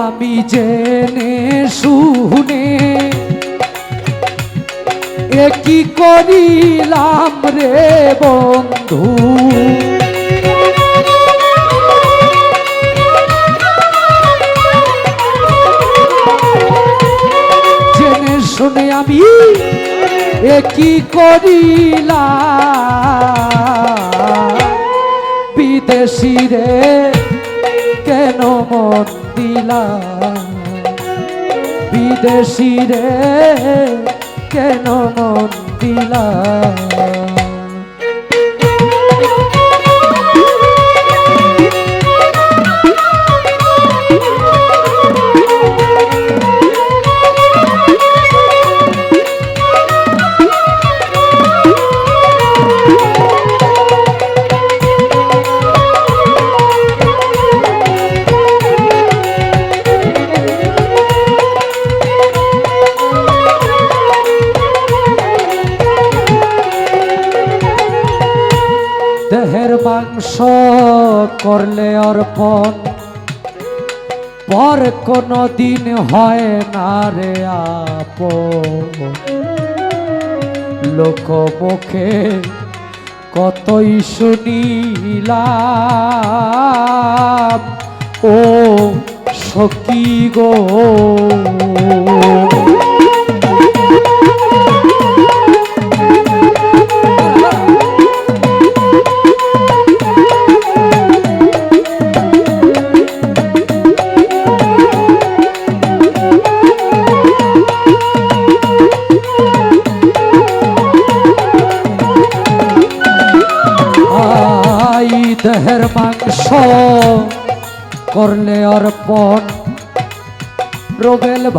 আমি জেনে শুনে এ কি করিলাম রে বন্ধু? জেনে শুনে আমি এ কি করিলাম বিদেশি রে কেন মন দিলা? বিদেশি রে কেন মন দিলাম করলে অর্পণ। পর কোনো দিন হয় না রে আপ লোক মুখে কতই শুনিলাম, ও সখী গো।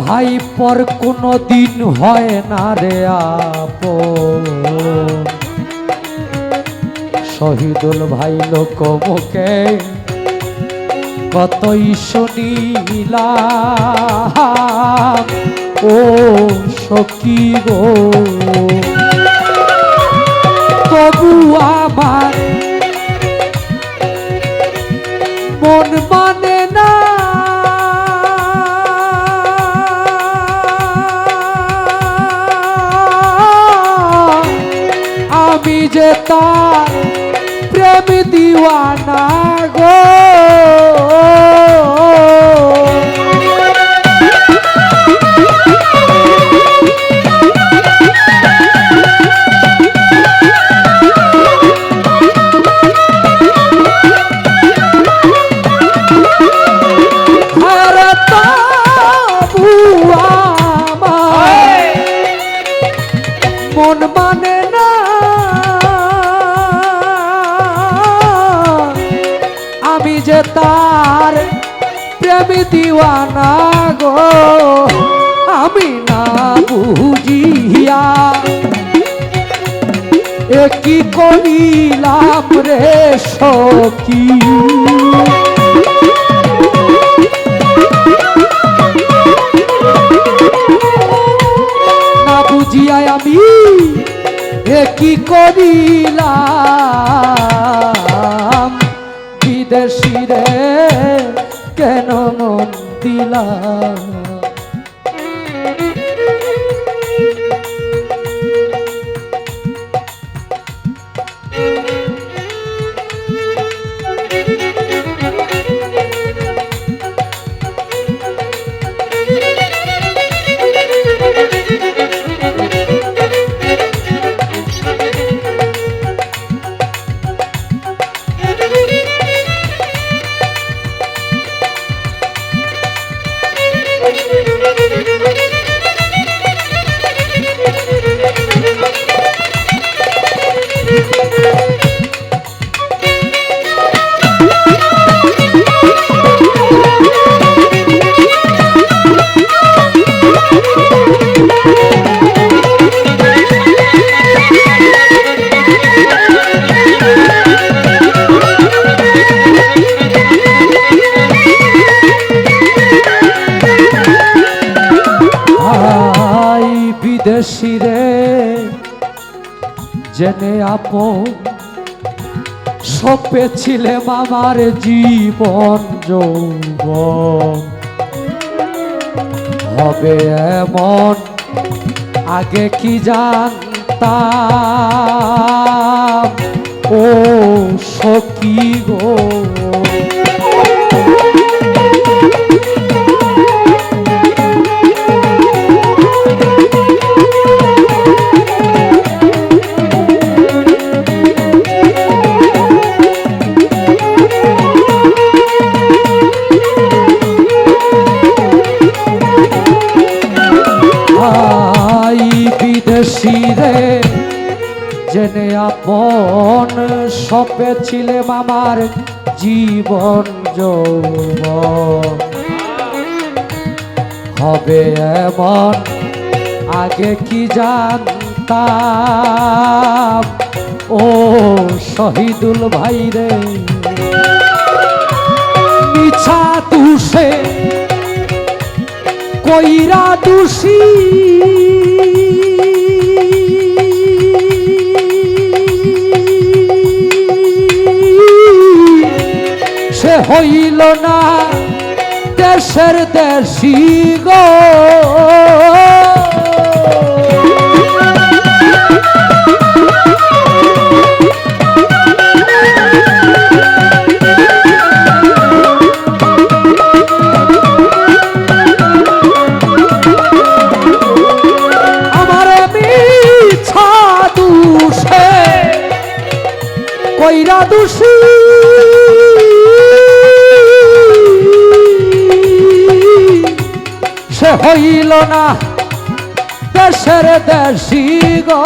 ভাই পর কোনো দিন হয় না রে আপ শহীদুল ভাই লোক মুখে কতই শুনিলাম। ও সখী গো, তবু আমার মন মানে তার প্রেম দিওয়ানা গো। এ কি করিলাম রে সখী? না বুঝিয়াই আমি এ কি করিলাম? বিদেশি রে, কেন মন দিলাম বিদেশি সপে ছিলে বাবার জীবন যৌবন। হবে এমন আগে কি জানতাম? ও সখী গো। জেনে আপন সপে ছিলেম আমার জীবন যৌবন। হবে এমন, আগে কি জানতাম? ও শহীদুল ভাই রে। মিছা তুষে, কইরা দোষী। হইল না দেশের দেশি গো। সে হইল না। দেশের দেশি গো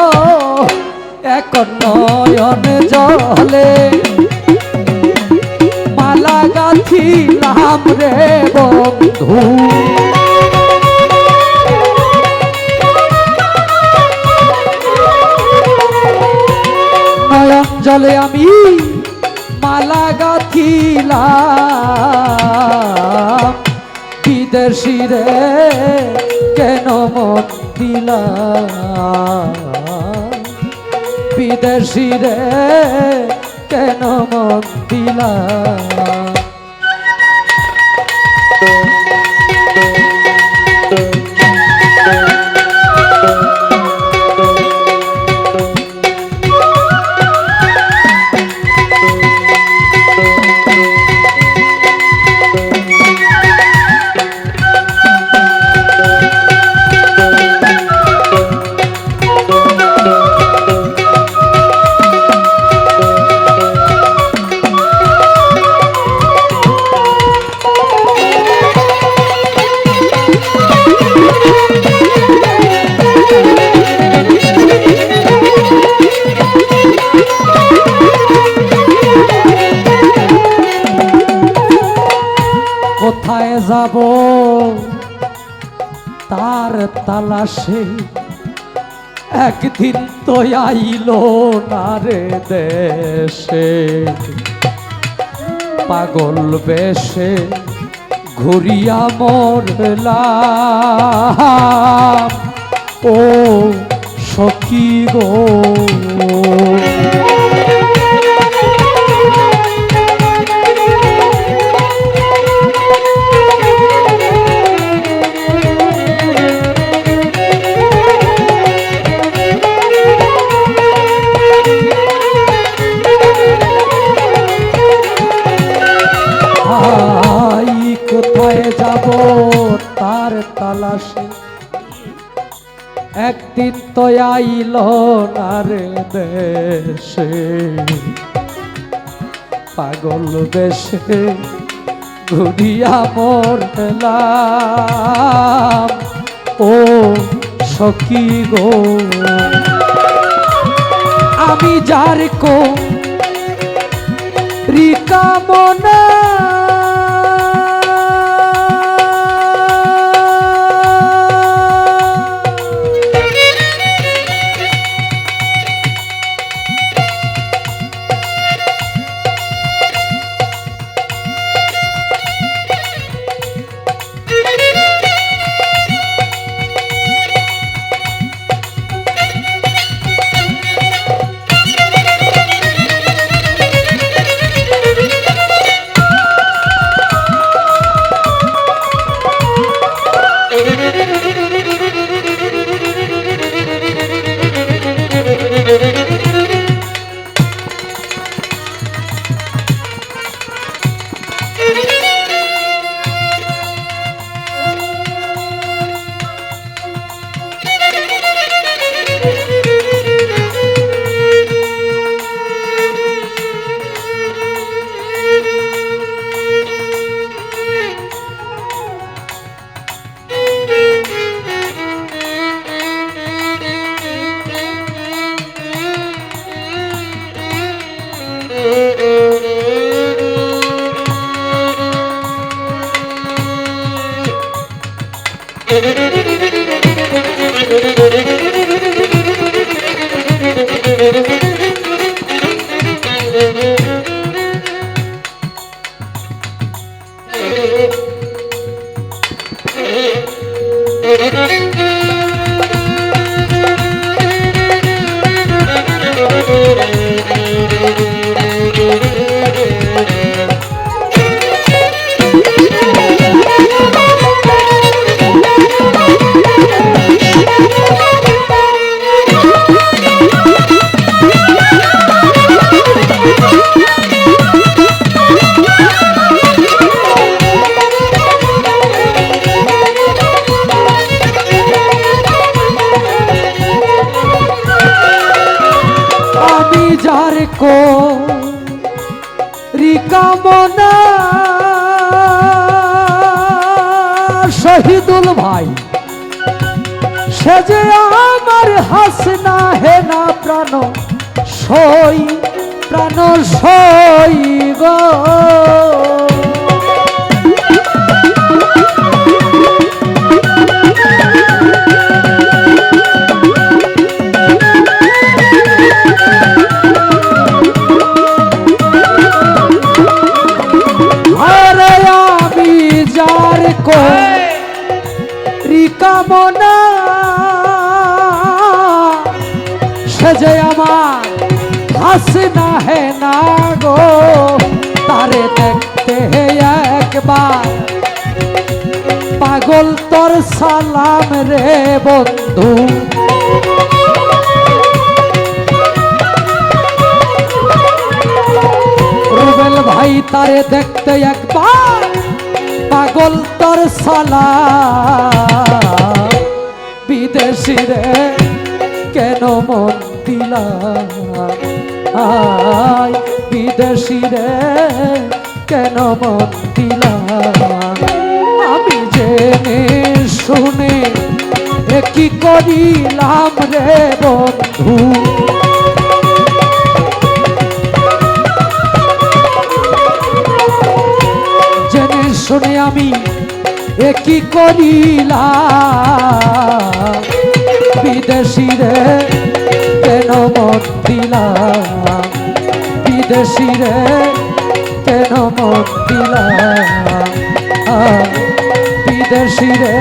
এক নয়ন জলে। মালা গাথিলাম রে বন্ধু। নয়ন জলে আমি মালা গাথিলাম বিদেশি রে কেন মন দিলা? বিদেশি কেন মন দিলাম যাব তার তালাশে একদিন তো আইল না রে দেশে। পাগল বেশে ঘুরিয়া মরলাম। ও সখী গো। তালাশে একদিন তো আইল না দেশে। পাগল বেশে ঘুরিয়া মরলাম। ও সখী গো, আমি যার কো রিকামনা আমি শহীদুল ভাই। সে যে আমার হাসনা হে না প্রাণ সই প্রাণ সই গো। হাসনা হে না গো, তারে দেখতে একবার। পাগল তোর সালাম রে বন্ধু। রুবেল ভাই তারে দেখতে একবার, পাগল তোর সালা বিদেশি রে, কেন মন দিলা? আয় বিদেশি রে, কেন মন দিলা আমি জেনে শুনে কি করিলাম রে বন্ধু? জেনে শুনে আমি কি করিলাম? বিদেশি রে কেন মন দিলাম বিদেশি রে কেন মন দিলাম বিদেশি রে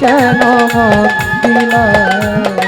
কেন মন দিলাম